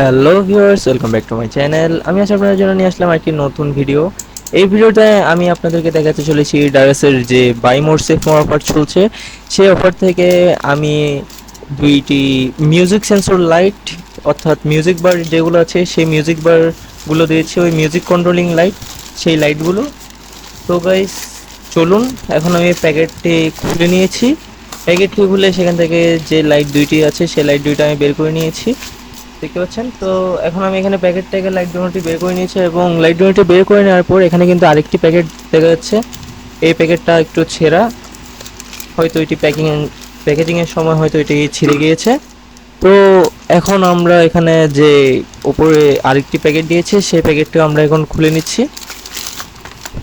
Hello viewers welcome back to my channel আমি আজ আপনাদের জন্য নিয়ে আসলাম একটি নতুন ভিডিও এই ভিডিওতে আমি আপনাদেরকে দেখাতে চলেছি ডায়াসের যে buy more save more offer চলছে। সেই অফার থেকে আমি দুইটি মিউজিক সেন্সর লাইট অর্থাৎ মিউজিক বার যেগুলো আছে, সেই মিউজিক বারগুলো দিয়েছি। ওই মিউজিক কন্ট্রোলিং লাইট সেই লাইটগুলো তো গাইস চলুন, এখন আমি প্যাকেটটি খুলে নিয়েছি। প্যাকেটটি খুলে সেখান থেকে যে লাইট দুইটি আছে, সেই লাইট দুইটা আমি বের করে নিয়েছি। দেখতে পাচ্ছেন? তো এখন আমি এখানে প্যাকেট থেকে লাইট ডোনারটি বের করে নিয়েছি এবং লাইট ডোনারটি বের করে নেওয়ার পর এখানে কিন্তু আরেকটি প্যাকেট দেখা যাচ্ছে। এই প্যাকেটটা একটু ছেঁড়া। হয়তো এটি প্যাকিং প্যাকেজিংয়ের সময় হয়তো এটি ছিঁড়ে গিয়েছে। তো এখন আমরা এখানে যে উপরে আরেকটি প্যাকেট দিয়েছে, সেই প্যাকেটটিও আমরা এখন খুলে নিচ্ছি।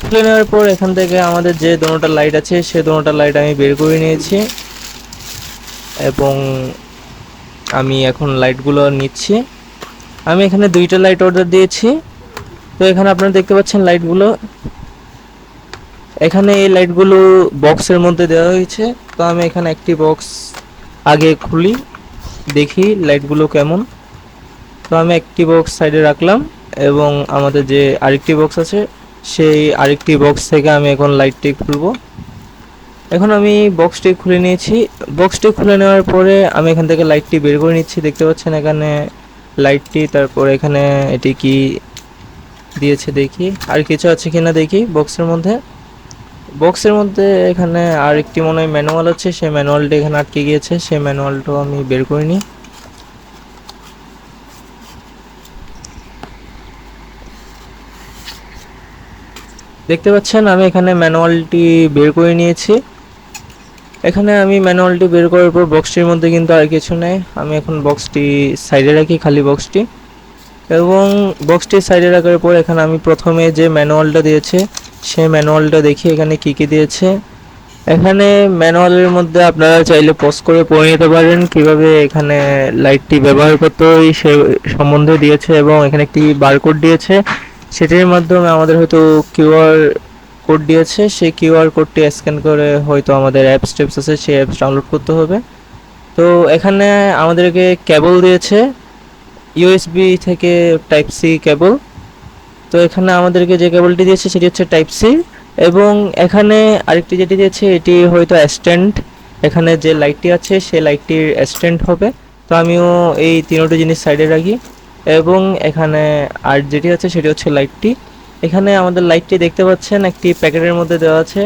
খুলে নেওয়ার পর এখান থেকে আমাদের যে দোনোটা লাইট আছে, সে দোনোটা লাইট আমি বের করে নিয়েছি। এবং আমি এখন লাইটগুলো নিচ্ছি। আমি এখানে দুইটা লাইট অর্ডার দিয়েছি। তো এখানে আপনারা দেখতে পাচ্ছেন লাইটগুলো এখানে এই লাইটগুলো বক্সের মধ্যে দেওয়া হয়েছে। তো আমি এখানে একটি বক্স আগে খুলি, দেখি লাইটগুলো কেমন। তো আমি একটি বক্স সাইডে রাখলাম এবং আমাদের যে আরেকটি বক্স আছে, সেই আরেকটি বক্স থেকে আমি এখন লাইটটি খুলবো। এখন আমি বক্সটি খুলে নিয়েছি। বক্সটি খুলে নেওয়ার পরে আমি এখান থেকে লাইটটি বের করে নিচ্ছি। দেখতে পাচ্ছেন এখানে লাইটটি তারপর এখানে এটি কি দিয়েছে দেখি। আর কিছু আছে কিনা দেখি বক্সের মধ্যে। বক্সের মধ্যে এখানে আর একটি মনে হয় ম্যানুয়াল আছে। সেই ম্যানুয়ালটি এখানে আটকে গিয়েছে। সেই ম্যানুয়ালটাও আমি বের করে নিই। দেখতে পাচ্ছেন আমি এখানে ম্যানুয়ালটি বের করে নিয়েছি। এখানে আমি ম্যানুয়ালটি বের করার পর বক্সটির মধ্যে কিন্তু আর কিছু নেই। আমি এখন বক্সটি সাইডে রাখি, খালি বক্সটি। এবং বক্সটি সাইডে রাখার পর এখানে আমি প্রথমে যে ম্যানুয়ালটা দিয়েছে সে ম্যানুয়ালটা দেখি এখানে কি কি দিয়েছে। এখানে ম্যানুয়ালের মধ্যে আপনারা চাইলে পজ করে পড়ে নিতে পারেন, কীভাবে এখানে লাইটটি ব্যবহার করতে হয় সে সম্বন্ধে দিয়েছে এবং এখানে একটি বারকোড দিয়েছে। সেটির মাধ্যমে আমাদের হয়তো কিউআর কোড দিয়েছে, সেই কিউআর কোডটি স্ক্যান করে হয়তো আমাদের অ্যাপস টেপস আছে, সেই অ্যাপস ডাউনলোড করতে হবে। তো এখানে আমাদেরকে কেবল দিয়েছে ইউএসবি থেকে টাইপ সি কেবল তো এখানে আমাদেরকে যে কেবলটি দিয়েছে, সেটি হচ্ছে টাইপ সি এবং এখানে আরেকটি যেটি দিয়েছে, এটি হয়তো স্ট্যান্ড এখানে যে লাইটটি আছে, সেই লাইটটির স্ট্যান্ড হবে। তো আমিও এই তিনোটি জিনিস সাইডে রাখি। এবং এখানে আর যেটি আছে, সেটি হচ্ছে লাইটটি এখানে আমাদের লাইটটি দেখতে পাচ্ছেন, একটি প্যাকেটের মধ্যে দেওয়া আছে।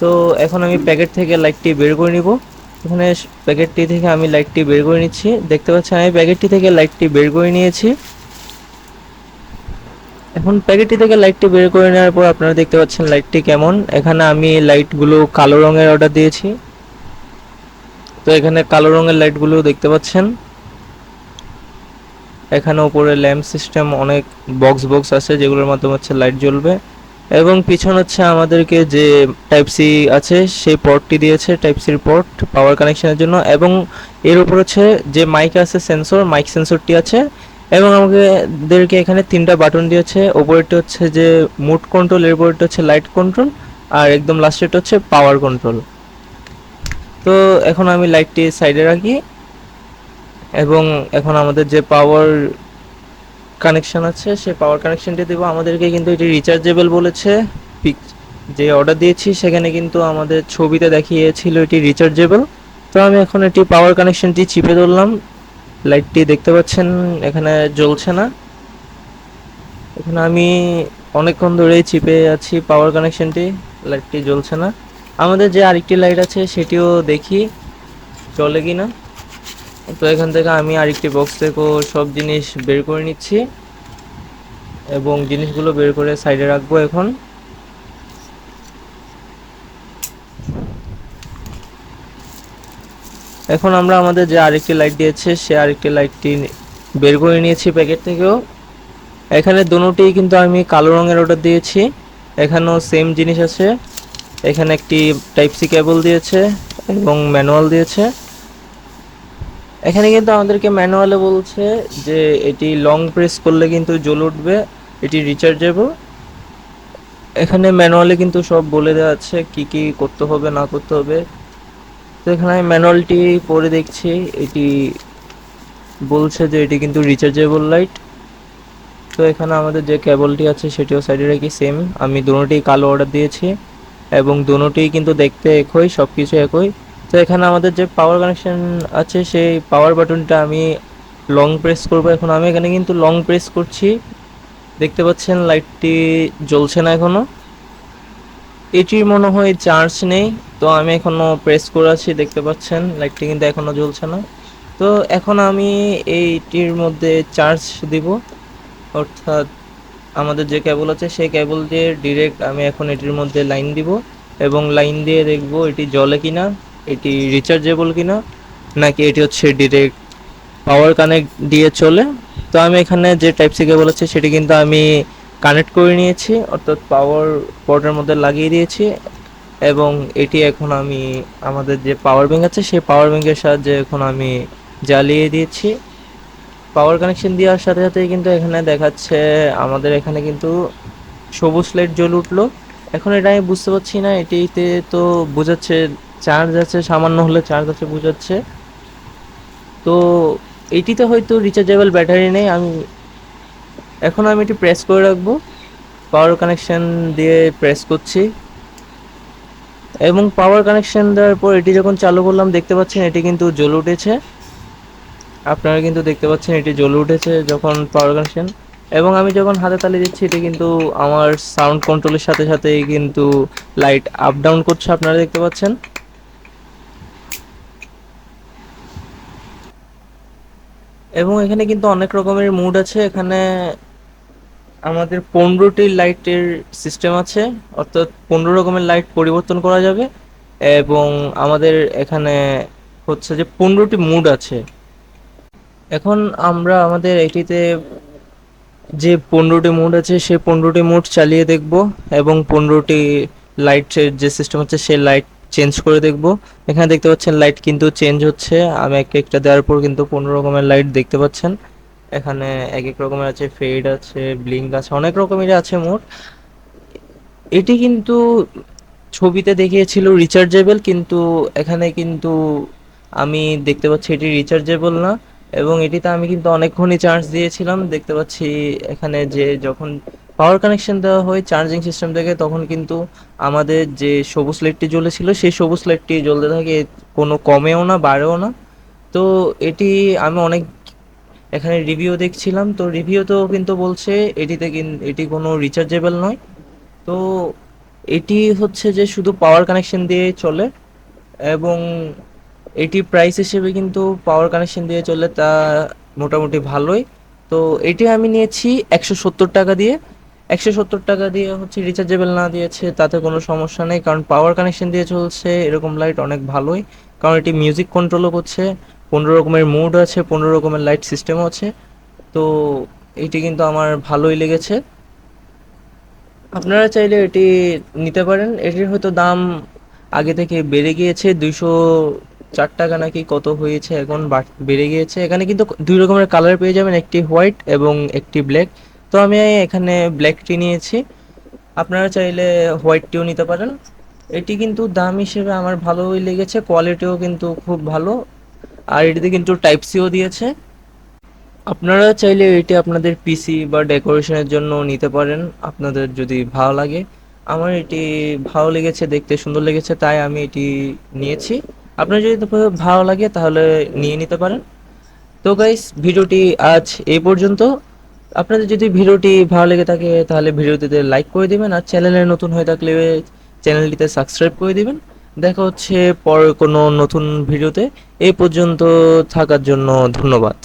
তো এখন আমি প্যাকেট থেকে লাইটটি বের করে নিব। এখানে প্যাকেটটি থেকে আমি লাইটটি বের করে নিচ্ছি। দেখতে পাচ্ছেন, আমি প্যাকেটটি থেকে লাইটটি বের করে নিয়েছি। এখন প্যাকেটটি থেকে লাইটটি বের করে নেওয়ার পর আপনারা দেখতে পাচ্ছেন লাইটটি কেমন। এখানে আমি লাইটগুলো কালো রঙের অর্ডার দিয়েছি। তো এখানে কালো রঙের লাইটগুলো দেখতে পাচ্ছেন। এখানে উপরে ল্যাম্প সিস্টেম, অনেক বক্স বক্স আছে যেগুলোর মাধ্যমে হচ্ছে লাইট জ্বলবে। এবং পিছন হচ্ছে আমাদেরকে যে টাইপ সি আছে, সেই পোর্টটি দিয়েছে টাইপ সির পোর্ট পাওয়ার কানেকশনের জন্য। এবং এর উপর হচ্ছে যে মাইক আছে সেন্সর মাইক সেন্সরটি আছে। এবং আমাদেরকে এখানে তিনটা বাটন দিয়েছে। ওপরেরটা হচ্ছে যে মুড কন্ট্রোল এর উপরেরটা হচ্ছে লাইট কন্ট্রোল আর একদম লাস্টেরটা হচ্ছে পাওয়ার কন্ট্রোল তো এখন আমি লাইটটি সাইডে রাখি। এবং এখন আমাদের যে পাওয়ার কানেকশন আছে, সেই পাওয়ার কানেকশনটি দেবো আমাদেরকে কিন্তু এটি রিচার্জেবল বলেছে। পিক যে অর্ডার দিয়েছি, সেখানে কিন্তু আমাদের ছবিতে দেখিয়েছিল এটি রিচার্জেবল তো আমি এখন এটি পাওয়ার কানেকশনটি চিপে ধরলাম। লাইটটি দেখতে পাচ্ছেন, এখানে জ্বলছে না। এখানে আমি অনেকক্ষণ ধরেই চিপে আছি পাওয়ার কানেকশনটি লাইটটি জ্বলছে না। আমাদের যে আরেকটি লাইট আছে, সেটিও দেখি। চলে কি না তো এখান থেকে আমি আরেকটি বক্স থেকেও সব জিনিস বের করে নিচ্ছি এবং জিনিসগুলো বের করে সাইডে রাখব এখন। এখন আমরা আমাদের যে আরেকটি লাইট দিয়েছে, সে আরেকটি লাইটটি বের করে নিয়েছি প্যাকেট থেকেও। এখানে দুটোই কিন্তু আমি কালো রঙের অর্ডার দিয়েছি। এখানেও সেম জিনিস আছে। এখানে একটি টাইপ সি কেবল দিয়েছে এবং ম্যানুয়াল দিয়েছে। এখানে কিন্তু আমাদেরকে ম্যানুয়ালে বলছে যে এটি লং প্রেস করলে কিন্তু জ্বলে উঠবে, এটি রিচার্জেবল এখানে ম্যানুয়ালে কিন্তু সব বলে দেওয়া আছে কি কি করতে হবে, না করতে হবে। তো এখানে আমি ম্যানুয়ালটি পরে দেখছি, এটি বলছে যে এটি কিন্তু রিচার্জেবল লাইট তো এখানে আমাদের যে কেবলটি আছে, সেটিও সাইডে রাখি সেম আমি দুটোটি কালো অর্ডার দিয়েছি, এবং দুটোই কিন্তু দেখতে একই সব কিছু একই। তো এখানে আমাদের যে পাওয়ার কানেকশন আছে, সেই পাওয়ার বাটনটা আমি লং প্রেস করব। এখন আমি এখানে কিন্তু লং প্রেস করছি। দেখতে পাচ্ছেন লাইটটি জ্বলছে না এখনও এটির মনে হয় চার্জ নেই। তো আমি এখনও প্রেস করে আছি, দেখতে পাচ্ছেন লাইটটি কিন্তু এখনও জ্বলছে না। তো এখন আমি এইটির মধ্যে চার্জ দিব। অর্থাৎ আমাদের যে কেবল আছে, সেই কেবল দিয়ে ডিরেক্ট আমি এখন এটির মধ্যে লাইন দিব। এবং লাইন দিয়ে দেখব এটি জ্বলে কিনা। এটি রিচার্জেবল কিনা, নাকি এটি হচ্ছে ডিরেক্ট পাওয়ার কানেক্ট দিয়ে চলে? তো আমি এখানে যে টাইপ সি কেবল আছে, সেটি কিন্তু আমি কানেক্ট করে নিয়েছি, অর্থাৎ পাওয়ার পোর্টের মধ্যে লাগিয়ে দিয়েছি। এবং এটি এখন আমি, আমাদের যে পাওয়ার ব্যাঙ্ক আছে, সেই পাওয়ার ব্যাঙ্কের সাহায্যে এখন আমি জ্বালিয়ে দিয়েছি। পাওয়ার কানেকশন দেওয়ার সাথে সাথে কিন্তু এখানে দেখাচ্ছে, আমাদের এখানে কিন্তু সবুজ লাইট জ্বলে উঠল। এখন এটা আমি বুঝতে পারছি না, এটিতে তো বোঝাচ্ছে চার্জ আছে, সামান্য হলে চার্জ আছে বোঝাচ্ছে। তো এইটিতে হয়তো রিচার্জেবল ব্যাটারি নেই, আমি এখন আমি এটি প্রেস করে রাখব। পাওয়ার কানেকশান দিয়ে প্রেস করছি। এবং পাওয়ার কানেকশান দেওয়ার পর এটি যখন চালু করলাম, দেখতে পাচ্ছেন এটি কিন্তু জ্বলে উঠেছে। আপনারা কিন্তু দেখতে পাচ্ছেন এটি জ্বলে উঠেছে যখন পাওয়ার কানেকশান এবং আমি যখন হাতে তালি দিচ্ছি, এটি কিন্তু আমার সাউন্ড কন্ট্রোলের সাথে সাথেই কিন্তু লাইট আপ ডাউন করছে, আপনারা দেখতে পাচ্ছেন। এবং এখানে কিন্তু অনেক রকমের মুড আছে। এখানে আমাদের পনেরোটি লাইটের সিস্টেম আছে, অর্থাৎ পনেরো রকমের লাইট পরিবর্তন করা যাবে এবং আমাদের এখানে হচ্ছে যে পনেরোটি মুড আছে। এখন আমরা আমাদের এটিতে যে পনেরোটি মুড আছে, সেই পনেরোটি মুড চালিয়ে দেখব এবং পনেরোটি লাইটের যে সিস্টেম আছে, সেই লাইট চেঞ্জ করে দেখব। এখানে দেখতে পাচ্ছেন লাইট কিন্তু চেঞ্জ হচ্ছে। আমি এক একটা দেওয়ার পর কিন্তু পনেরো রকমের লাইট দেখতে পাচ্ছেন। এখানে এক এক রকমের আছে ফেড আছে ব্লিঙ্ক আছে, অনেক রকমের আছে মোট। এটি কিন্তু ছবিতে দেখিয়েছিল রিচার্জেবল কিন্তু এখানে কিন্তু আমি দেখতে পাচ্ছি এটি রিচার্জেবল না। এবং এটিতে আমি কিন্তু অনেকক্ষণই চার্জ দিয়েছিলাম। দেখতে পাচ্ছি এখানে যে যখন পাওয়ার কানেকশন দেওয়া হয় চার্জিং সিস্টেম থেকে, তখন কিন্তু আমাদের যে সবুজ লাইটটি জ্বলেছিল, সেই সবুজ লাইটটি জ্বলতে থাকে, কোনো কমেও না, বাড়েও না। তো এটি আমি অনেক এখানে রিভিউ দেখছিলাম, তো রিভিউতেও কিন্তু বলছে এটিতে এটি কোনো রিচার্জেবল নয়। তো এটি হচ্ছে যে শুধু পাওয়ার কানেকশন দিয়ে চলে, এবং এটি প্রাইস হিসেবে কিন্তু পাওয়ার কানেকশন দিয়ে চলে তা মোটামুটি ভালোই। তো এটি আমি নিয়েছি একশো সত্তর টাকা দিয়ে একশো সত্তর টাকা দিয়ে হচ্ছে রিচার্জেবল না দিয়েছে, তাতে কোনো সমস্যা নেই। কারণ পাওয়ার কানেকশন দিয়ে চলছে, এরকম লাইট অনেক ভালোই। কারণ এটি মিউজিক কন্ট্রোলও করছে, পনেরো রকমের মুড আছে, পনেরো রকমের লাইট সিস্টেমও আছে। তো এটি কিন্তু আমার ভালোই লেগেছে। আপনারা চাইলে এটি নিতে পারেন। এটির হয়তো দাম আগে থেকে বেড়ে গিয়েছে, দুইশো চার টাকা নাকি কত হয়েছে, এখন বাড়- বেড়ে গিয়েছে। এখানে কিন্তু দুই রকমের কালার পেয়ে যাবেন, একটি হোয়াইট এবং একটি ব্ল্যাক তো আমি এখানে ব্ল্যাক টি নিয়েছি। আপনারা চাইলে হোয়াইট টিও নিতে পারেন। এটি কিন্তু দাম হিসেবে আমার ভালোই লেগেছে কোয়ালিটিও কিন্তু খুব ভালো। আর এটিতে কিন্তু টাইপ সিও দিয়েছে। আপনারা চাইলে এটি আপনাদের পিসি বা ডেকোরেশনের জন্য নিতে পারেন, আপনাদের যদি ভালো লাগে। আমার এটি ভালো লেগেছে, দেখতে সুন্দর লেগেছে, তাই আমি এটি নিয়েছি। আপনার যদি ভালো লাগে তাহলে নিয়ে নিতে পারেন। তো গাইস ভিডিওটি আজ এই পর্যন্ত। আপনাদের যদি ভিডিওটি ভালো লেগে থাকে, তাহলে ভিডিওটিতে লাইক করে দিবেন আর চ্যানেলে নতুন হয়ে থাকলে চ্যানেলটিতে সাবস্ক্রাইব করে দিবেন। দেখা হচ্ছে পর কোনো নতুন ভিডিওতে। এই পর্যন্ত থাকার জন্য ধন্যবাদ।